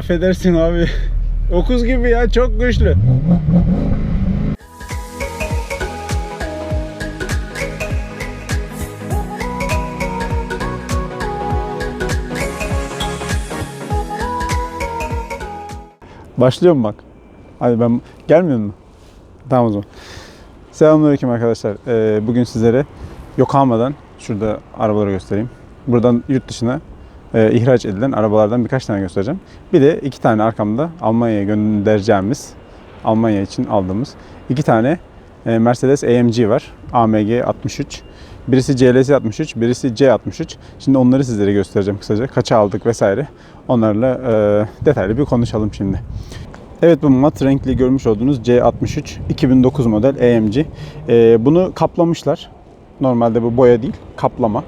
affedersin abi. Okuz gibi ya çok güçlü. Başlıyorum bak. Hadi ben gelmiyor mu? Tamam o zaman. Selamünaleyküm arkadaşlar. Ee, bugün sizlere Yokohama'dan şurada arabaları göstereyim. Buradan yurt dışına e, ihraç edilen arabalardan birkaç tane göstereceğim. Bir de iki tane arkamda Almanya'ya göndereceğimiz, Almanya için aldığımız iki tane e, Mercedes AMG var. AMG 63. Birisi CLS 63, birisi C63. Şimdi onları sizlere göstereceğim kısaca. Kaça aldık vesaire. Onlarla e, detaylı bir konuşalım şimdi. Evet bu mat renkli görmüş olduğunuz C63 2009 model AMG. Ee, bunu kaplamışlar. Normalde bu boya değil, kaplama.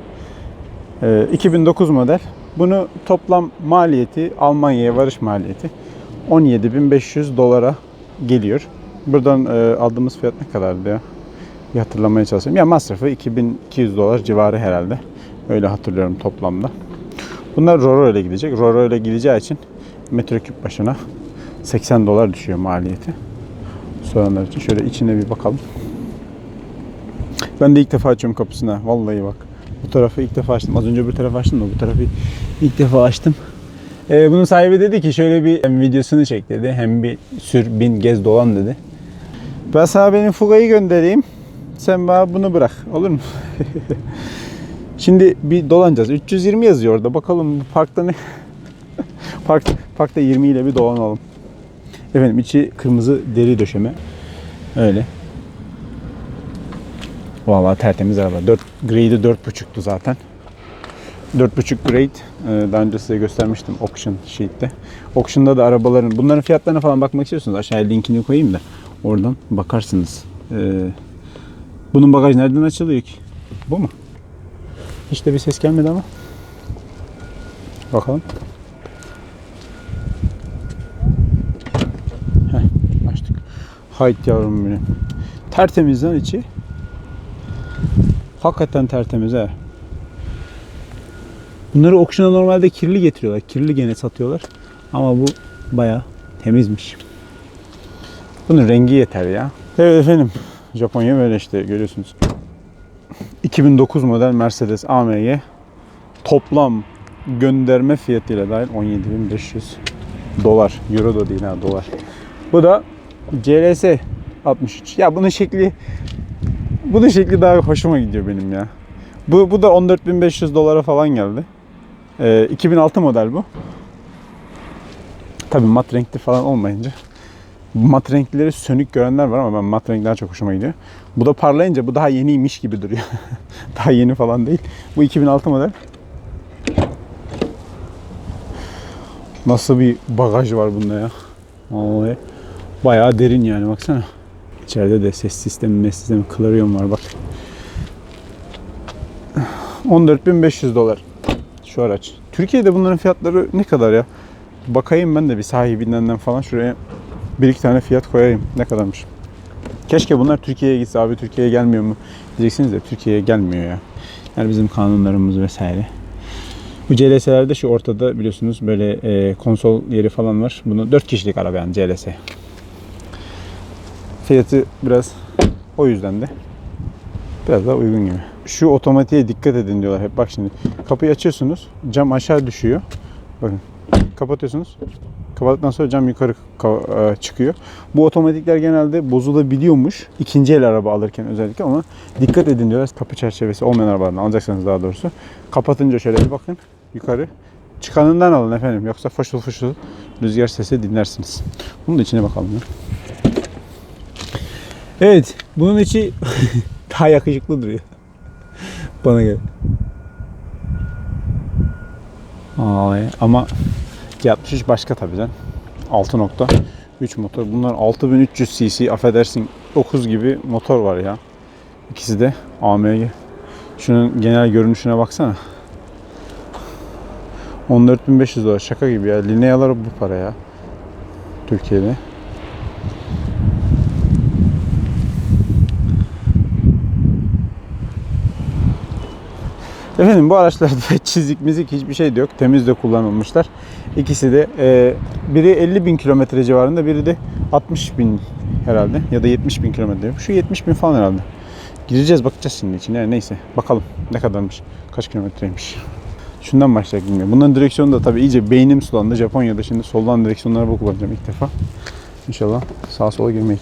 Ee, 2009 model. Bunu toplam maliyeti, Almanya'ya varış maliyeti 17.500 dolara geliyor. Buradan e, aldığımız fiyat ne kadardı ya? Hatırlamaya çalışayım. Ya masrafı 2200 dolar civarı herhalde. Öyle hatırlıyorum toplamda. Bunlar Roro ile gidecek. Roro ile gideceği için metreküp başına 80 dolar düşüyor maliyeti. Soranlar için. Şöyle içine bir bakalım. Ben de ilk defa açıyorum kapısına. Vallahi bak. Bu tarafı ilk defa açtım. Az önce bir tarafı açtım da bu tarafı ilk defa açtım. Ee, bunun sahibi dedi ki şöyle bir hem videosunu çek dedi. Hem bir sür bin gez dolan dedi. Ben sana benim Fuga'yı göndereyim. Sen bana bunu bırak. Olur mu? Şimdi bir dolanacağız. 320 yazıyor orada. Bakalım bu parkta ne? Park, parkta 20 ile bir dolanalım. Efendim içi kırmızı deri döşeme. Öyle. Vallahi tertemiz araba. 4 grade'i 4.5'tu zaten. 4.5 grade. Ee, Daha önce size göstermiştim auction sheet'te. Auction'da da arabaların bunların fiyatlarına falan bakmak istiyorsunuz. Aşağıya linkini koyayım da oradan bakarsınız. Ee, bunun bagaj nereden açılıyor ki? Bu mu? Hiç de bir ses gelmedi ama. Bakalım. Heh, açtık. Hayt yavrum benim. Tertemiz lan içi. Hakikaten tertemiz ha. Bunları auction'a normalde kirli getiriyorlar. Kirli gene satıyorlar. Ama bu baya temizmiş. Bunun rengi yeter ya. Evet efendim. Japonya böyle işte görüyorsunuz. 2009 model Mercedes AMG toplam gönderme fiyatıyla dahil 17.500 dolar. Euro da değil ha dolar. Bu da CLS 63. Ya bunun şekli bunun şekli daha hoşuma gidiyor benim ya. Bu, bu da 14.500 dolara falan geldi. Ee, 2006 model bu. Tabi mat renkli falan olmayınca. Mat renkleri sönük görenler var ama ben mat renk daha çok hoşuma gidiyor. Bu da parlayınca bu daha yeniymiş gibi duruyor. daha yeni falan değil. Bu 2006 model. Nasıl bir bagaj var bunda ya. Vallahi bayağı derin yani baksana. İçeride de ses sistemi, mes sistemi, klaryon var bak. 14.500 dolar şu araç. Türkiye'de bunların fiyatları ne kadar ya? Bakayım ben de bir sahibinden falan şuraya bir iki tane fiyat koyayım. Ne kadarmış? Keşke bunlar Türkiye'ye gitse abi Türkiye'ye gelmiyor mu? Diyeceksiniz de Türkiye'ye gelmiyor ya. Yani bizim kanunlarımız vesaire. Bu CLS'lerde şu ortada biliyorsunuz böyle e, konsol yeri falan var. Bunu 4 kişilik araba yani CLS. Fiyatı biraz o yüzden de biraz daha uygun gibi. Şu otomatiğe dikkat edin diyorlar hep. Bak şimdi kapıyı açıyorsunuz. Cam aşağı düşüyor. Bakın kapatıyorsunuz. Kapattıktan sonra cam yukarı ka- e, çıkıyor. Bu otomatikler genelde bozulabiliyormuş. İkinci el araba alırken özellikle ama dikkat edin diyorlar. Kapı çerçevesi olmayan arabalardan alacaksanız daha doğrusu. Kapatınca şöyle bir bakın yukarı. Çıkanından alın efendim. Yoksa fışıl fışıl rüzgar sesi dinlersiniz. Bunun da içine bakalım ya. Evet. Bunun içi daha yakışıklı duruyor. Bana göre. Ay, ama C63 başka tabii can. 6.3 motor. Bunlar 6300 cc affedersin 9 gibi motor var ya. İkisi de AMG. Şunun genel görünüşüne baksana. 14.500 dolar şaka gibi ya. Linealar bu para ya. Türkiye'de. Efendim bu araçlarda çizik mizik hiçbir şey de yok. Temiz de kullanılmışlar. İkisi de e, biri 50 bin kilometre civarında biri de 60 bin herhalde ya da 70 bin kilometre. Şu 70 bin falan herhalde. Gireceğiz bakacağız şimdi içine. Yani neyse bakalım ne kadarmış. Kaç kilometreymiş. Şundan başlayalım bilmiyorum. Bunların direksiyonu da tabii iyice beynim sulandı. Japonya'da şimdi soldan direksiyonlara bu kullanacağım ilk defa. İnşallah sağa sola girmek.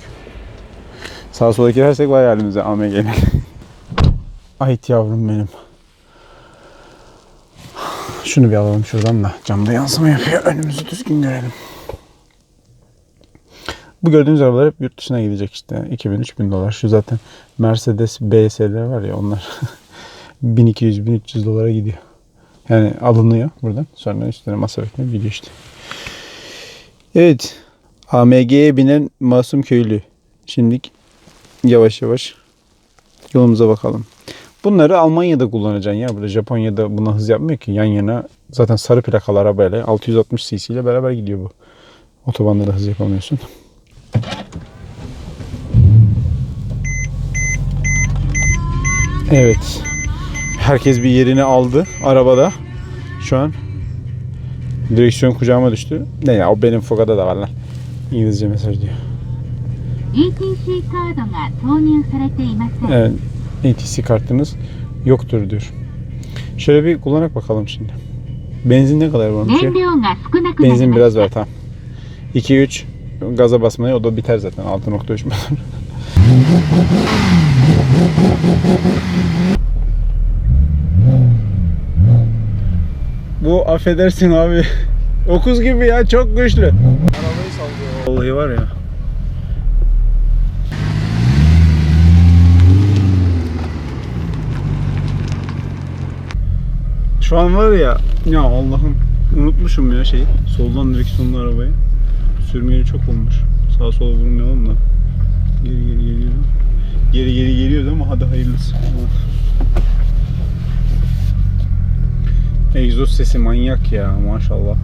Sağa sola girersek vay halimize AMG'ler. Ayt yavrum benim. Şunu bir alalım şuradan da. Camda yansıma yapıyor. Önümüzü düzgün görelim. Bu gördüğünüz arabalar hep yurt dışına gidecek işte. 2000-3000 dolar. Şu zaten Mercedes BS'ler var ya onlar 1200-1300 dolara gidiyor. Yani alınıyor buradan. Sonra üstüne masrafına gidiyor işte. Evet. AMG'ye binen masum köylü. Şimdilik yavaş yavaş yolumuza bakalım. Bunları Almanya'da kullanacaksın ya. Burada Japonya'da buna hız yapmıyor ki. Yan yana zaten sarı plakalı arabayla 660 cc ile beraber gidiyor bu. Otobanda da hız yapamıyorsun. Evet. Herkes bir yerini aldı arabada. Şu an direksiyon kucağıma düştü. Ne ya o benim Foga'da da var lan. İngilizce mesaj diyor. ETC カードが投入されていません、 Evet, ETC kartınız yoktur diyor. Şöyle bir kullanarak bakalım şimdi. Benzin ne kadar varmış ya? Benzin biraz var tamam. 2-3 gaza basmaya o da biter zaten 6.3 Bu affedersin abi. Okuz gibi ya çok güçlü. Arabayı sallıyor. Vallahi var ya. Şu an var ya ya Allah'ım unutmuşum ya şey soldan direksiyonlu arabayı. Sürmeyeli çok olmuş. Sağa sola vurmayalım da. Geri geri geliyor. Geri geri geliyordu ama hadi hayırlısı. Of. Egzoz sesi manyak ya maşallah.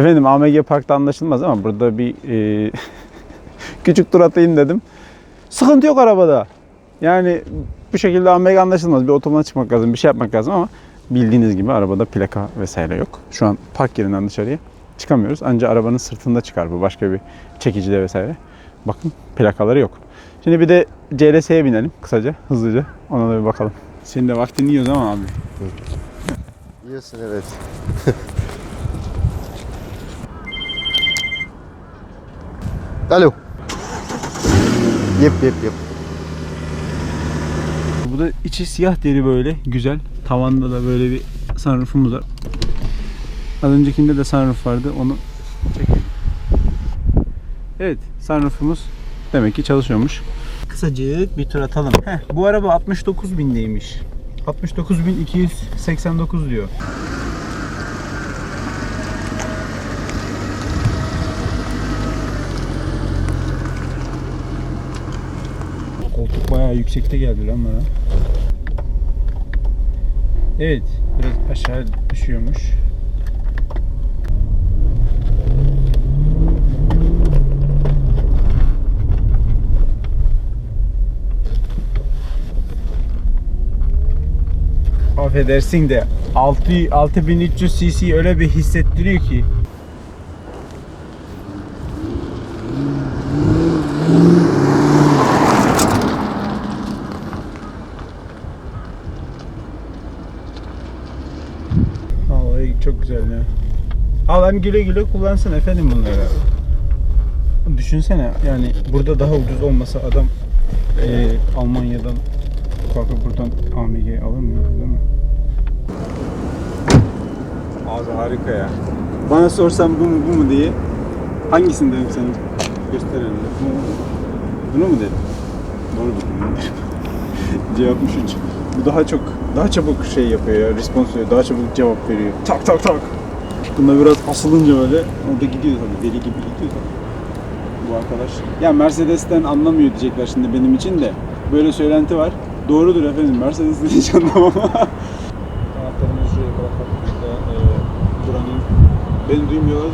Efendim AMG Park'ta anlaşılmaz ama burada bir e, küçük tur atayım dedim. Sıkıntı yok arabada. Yani bu şekilde AMG anlaşılmaz. Bir otomana çıkmak lazım, bir şey yapmak lazım ama bildiğiniz gibi arabada plaka vesaire yok. Şu an park yerinden dışarıya çıkamıyoruz. Ancak arabanın sırtında çıkar bu başka bir çekicide vesaire. Bakın plakaları yok. Şimdi bir de CLS'ye binelim kısaca, hızlıca. Ona da bir bakalım. Senin de vaktini yiyoruz ama abi. Yiyorsun evet. Alo. Yep yep yep. Bu da içi siyah deri böyle güzel. Tavanda da böyle bir sunroofumuz var. Az öncekinde de sunroof vardı. Onu çekelim. Evet, sunroofumuz demek ki çalışıyormuş. Kısacık bir tur atalım. Heh, bu araba 69 bindeymiş. 69.289 diyor. Bayağı yüksekte geldi lan bana. Evet, biraz aşağı düşüyormuş. Affedersin de 6 6300 cc öyle bir hissettiriyor ki. Vallahi çok güzel ya. Alan güle güle kullansın efendim bunları. Düşünsene yani burada daha ucuz olmasa adam eee, Almanya'dan kalkıp buradan AMG alır mı değil mi? Abi harika ya. Bana sorsan bu mu bu mu diye hangisini dedim senin gösterelim. Bu mu? Bunu mu dedim? Doğru dedim. C63. Bu daha çok daha çabuk şey yapıyor ya. Response veriyor. Daha çabuk cevap veriyor. Tak tak tak. Bunda biraz asılınca böyle o da gidiyor tabii. Deli gibi gidiyor tabii. bu arkadaş. Ya Mercedes'ten anlamıyor diyecekler şimdi benim için de. Böyle söylenti var. Doğrudur efendim. Mercedes'ten hiç anlamam. Anahtarımızı şuraya bırakalım. Burada e, buranın beni duymuyorlar.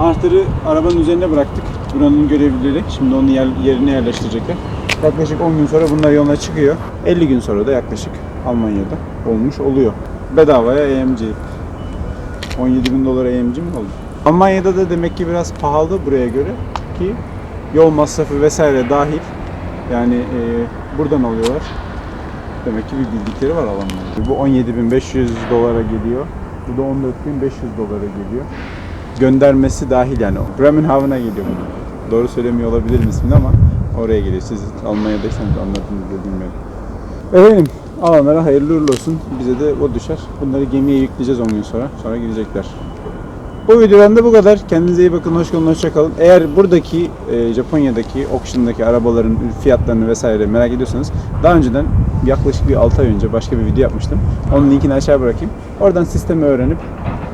Anahtarı arabanın üzerine bıraktık. Buranın görevlileri. Şimdi onu yer, yerine yerleştirecekler. Yaklaşık 10 gün sonra bunlar yoluna çıkıyor. 50 gün sonra da yaklaşık Almanya'da olmuş oluyor. Bedavaya AMG. 17 bin dolar AMG mi oldu? Almanya'da da demek ki biraz pahalı buraya göre ki yol masrafı vesaire dahil. Yani e, buradan alıyorlar. Demek ki bir bildikleri var Almanya'da. Bu 17.500 dolara geliyor. Bu da 14.500 dolara geliyor. Göndermesi dahil yani. Bremenhaven'a geliyor bu. Doğru söylemiyor olabilirim ismini ama oraya geliyor. Siz Almanya'daysanız anladınız bilmiyorum. Efendim alanlara hayırlı uğurlu olsun. Bize de o düşer. Bunları gemiye yükleyeceğiz 10 gün sonra. Sonra gidecekler. Bu videodan da bu kadar. Kendinize iyi bakın. Hoş kalın. Hoşça kalın. Eğer buradaki e, Japonya'daki auction'daki arabaların fiyatlarını vesaire merak ediyorsanız daha önceden yaklaşık bir 6 ay önce başka bir video yapmıştım. Onun linkini aşağı bırakayım. Oradan sistemi öğrenip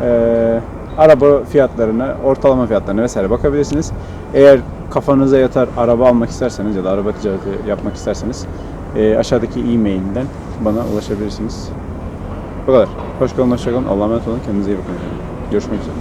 e, araba fiyatlarına, ortalama fiyatlarına vesaire bakabilirsiniz. Eğer kafanıza yatar araba almak isterseniz ya da araba ticareti yapmak isterseniz e, aşağıdaki e-mailden bana ulaşabilirsiniz. Bu kadar. Hoş kalın, hoşça kalın. Allah'a emanet olun. Kendinize iyi bakın. Görüşmek üzere.